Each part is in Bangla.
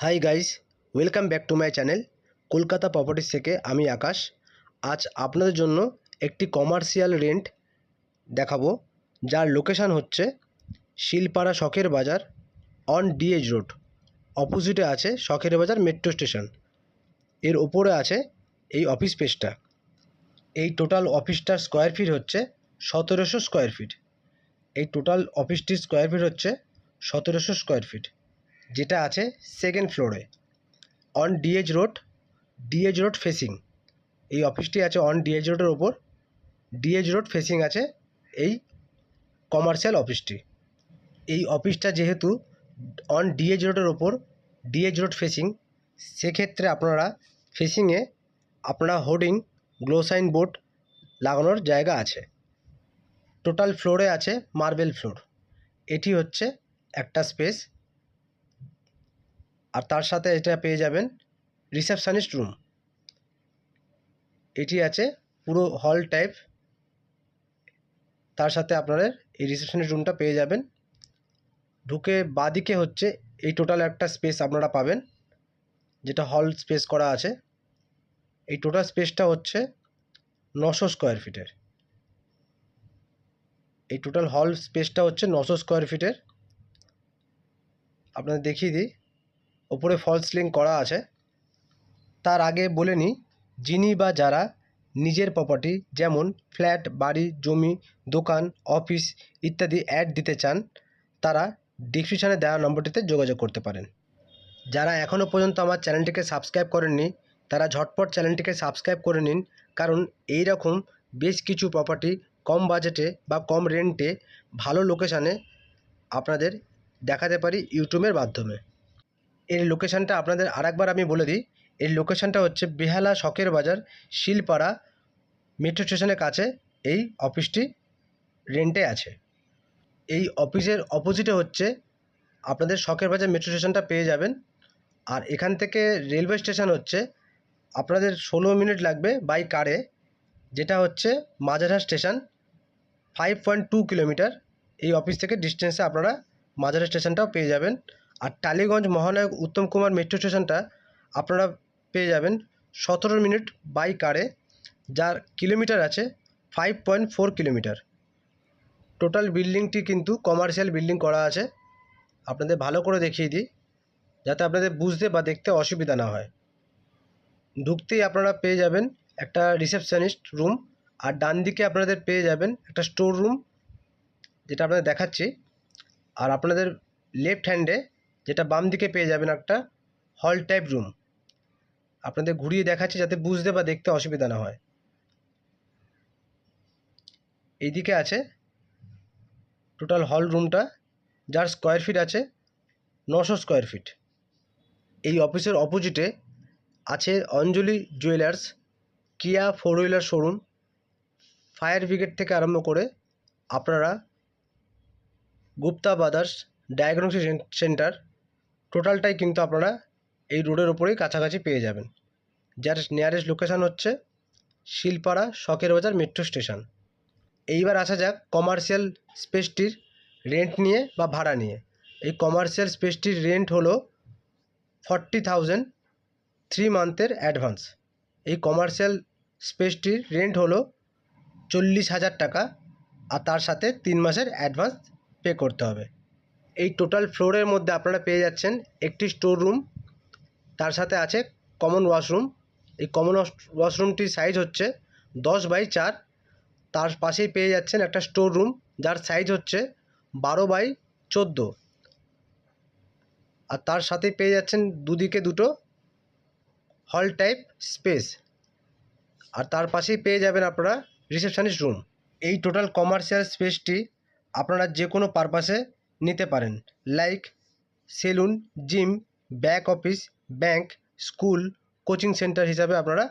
Hi guys welcome back to my channel Kolkata properties থেকে আমি আকাশ। আজ আপনাদের জন্য একটি কমার্শিয়াল রেন্ট দেখাবো, যার লোকেশান হচ্ছে শিলপাড়া শখের বাজার অন ডিএজ রোড অপোজিটে আছে শখের বাজার মেট্রো স্টেশনের ওপরে আছে এই অফিস স্পেসটা এই টোটাল অফিসটার স্কোয়ার ফিট হচ্ছে সতেরোশো স্কোয়ার ফিট এই টোটাল অফিসটির স্কোয়ার ফিট হচ্ছে সতেরোশো স্কোয়ার ফিট যেটা আছে সেকেন্ড ফ্লোরে on DH road DH road facing এই অফিসটি আছে অন ডিএজ রোডের ওপর। ডিএজ রোড ফেসিং আছে এই কমার্শিয়াল অফিসটি এই অফিসটা যেহেতু অন ডিএজ রোডের ওপর ডিএজ রোড ফেসিং সেক্ষেত্রে আপনারা ফেসিংয়ে আপনারা হোর্ডিং গ্লো সাইন বোর্ড লাগানোর জায়গা আছে। টোটাল ফ্লোরে আছে মার্বেল ফ্লোর এটি হচ্ছে একটা স্পেস আর তার সাথে এটা পেয়ে যাবেন রিসেপশনিস্ট রুম এটি আছে পুরো হল টাইপ তার সাথে আপনারা এই রিসেপশনিস্ট রুমটা পেয়ে যাবেন। ঢুকে বাদিকে হচ্ছে এই টোটাল একটা স্পেস আপনারা পাবেন, যেটা হল স্পেস করা আছে। এই টোটাল স্পেসটা হচ্ছে নশো স্কোয়ার ফিটের এই টোটাল হল স্পেসটা হচ্ছে নশো স্কোয়ার ফিটের আপনাদের দেখিয়ে দিই। ওপরে ফলস সিলিং করা আছে। তার আগে বলে নিই, যিনি বা যারা নিজের প্রপার্টি যেমন ফ্ল্যাট বাড়ি, জমি, দোকান অফিস ইত্যাদি অ্যাড দিতে চান, তারা ডিসক্রিপশানে দেওয়া নম্বরটিতে যোগাযোগ করতে পারেন। যারা এখনও পর্যন্ত আমার চ্যানেলটিকে সাবস্ক্রাইব করেননি, তারা ঝটপট চ্যানেলটিকে সাবস্ক্রাইব করে নিন, কারণ এই রকম বেশ কিছু প্রপার্টি কম বাজেটে বা কম রেন্টে ভালো লোকেশানে আপনাদের দেখাতে পারি ইউটিউবের মাধ্যমে। এর লোকেশানটা আপনাদের আরেকবার আমি বলে দিই। এর লোকেশানটা হচ্ছে বেহালা শখের বাজার, শিলপাড়া মেট্রো স্টেশনের কাছে। এই অফিসটি রেন্টে আছে। এই অফিসের অপোজিটে হচ্ছে আপনাদের শখের বাজার মেট্রো স্টেশনটা পেয়ে যাবেন। আর এখান থেকে রেলওয়ে স্টেশন হচ্ছে আপনাদের ষোলো মিনিট লাগবে বাই কারে যেটা হচ্ছে Majerhat station five point two kilometre এই অফিস থেকে ডিস্টেন্সে আপনারা মাঝারহাট স্টেশনটাও পেয়ে যাবেন। আর টালিগঞ্জ মহানায়ক উত্তম কুমার মেট্রো স্টেশনটা আপনারা পেয়ে যাবেন সতেরো মিনিট বাই কারে যার কিলোমিটার আছে five point four kilometre total বিল্ডিংটি কিন্তু কমার্শিয়াল বিল্ডিং করা আছে। আপনাদের ভালো করে দেখিয়ে দিই, যাতে আপনাদের বুঝতে বা দেখতে অসুবিধা না হয়। ঢুকতেই আপনারা পেয়ে যাবেন একটা রিসেপশনিস্ট রুম আর ডান দিকে আপনাদের পেয়ে যাবেন একটা স্টোর রুম যেটা আপনাদের দেখাচ্ছি। আর আপনাদের লেফট হ্যান্ডে যেটা বাম দিকে পেয়ে যাবেন একটা হল টাইপ রুম আপনাদের ঘুরিয়ে দেখাচ্ছি যাতে বুঝতে বা দেখতে অসুবিধা না হয়। এইদিকে আছে টোটাল হল রুমটা যার স্কোয়ার ফিট আছে নশো স্কোয়ার ফিট এই অফিসের অপোজিটে আছে Anjali jewellers Kia four wheeler showroom fire brigade থেকে আরম্ভ করে আপনারা গুপ্তা ব্রাদার্স ডায়াগনস্টিক সেন্টার টোটালটাই কিন্তু আপনারা এই রোডের ওপরেই কাছাকাছি পেয়ে যাবেন। যার নিয়ারেস্ট লোকেশান হচ্ছে শিলপাড়া শখের বাজার মেট্রো স্টেশন এইবার আসা যাক কমার্শিয়াল স্পেসটির রেন্ট নিয়ে বা ভাড়া নিয়ে। এই কমার্শিয়াল স্পেসটির রেন্ট হলো ফর্টি থাউজেন্ড থ্রি মান্থের অ্যাডভান্স এই কমার্শিয়াল স্পেসটির রেন্ট হলো চল্লিশ হাজার টাকা, আর তার সাথে তিন মাসের অ্যাডভান্স পে করতে হবে। এই টোটাল ফ্লোরের মধ্যে আপনারা পেয়ে যাচ্ছেন একটি স্টোর রুম তার সাথে আছে কমন ওয়াশরুম এই কমন ওয়াশরুমটির সাইজ হচ্ছে দশ বাই চার। তার পাশেই পেয়ে যাচ্ছেন একটা স্টোর রুম যার সাইজ হচ্ছে বারো বাই চোদ্দ। আর তার সাথে পেয়ে যাচ্ছেন দুদিকে দুটো হল টাইপ স্পেস আর তার পাশেই পেয়ে যাবেন আপনারা রিসেপশনিস্ট রুম এই টোটাল কমার্শিয়াল স্পেসটি আপনারা যে কোনো পারপাসে নিতে পারেন। Like, salon, gym, back office, bank, school, coaching centre হিসাবে আপনারা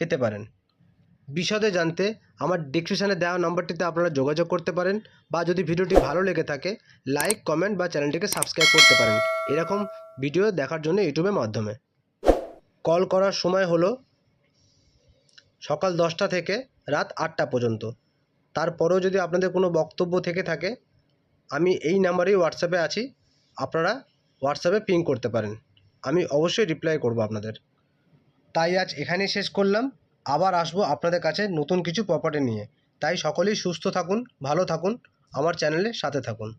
পেতে পারেন। বিশদে জানতে আমার ডিসক্রিপশানে দেওয়া নম্বরটিতে আপনারা যোগাযোগ করতে পারেন বা যদি ভিডিওটি ভালো লেগে থাকে, লাইক, কমেন্ট বা চ্যানেলটিকে সাবস্ক্রাইব করতে পারেন। এরকম ভিডিও দেখার জন্য ইউটিউবের মাধ্যমে। কল করার সময় হলো সকাল দশটা থেকে রাত আটটা পর্যন্ত। তারপরেও যদি আপনাদের কোনো বক্তব্য থেকে থাকে আমি এই নাম্বারেই হোয়াটসঅ্যাপে আছি। আপনারা হোয়াটসঅ্যাপে পিং করতে পারেন। আমি অবশ্যই রিপ্লাই করব আপনাদের। তাই আজ এখানেই শেষ করলাম। আবার আসব আপনাদের কাছে নতুন কিছু প্রপার্টি নিয়ে। তাই সকলেই সুস্থ থাকুন, ভালো থাকুন, আমার চ্যানেলে সাথে থাকুন।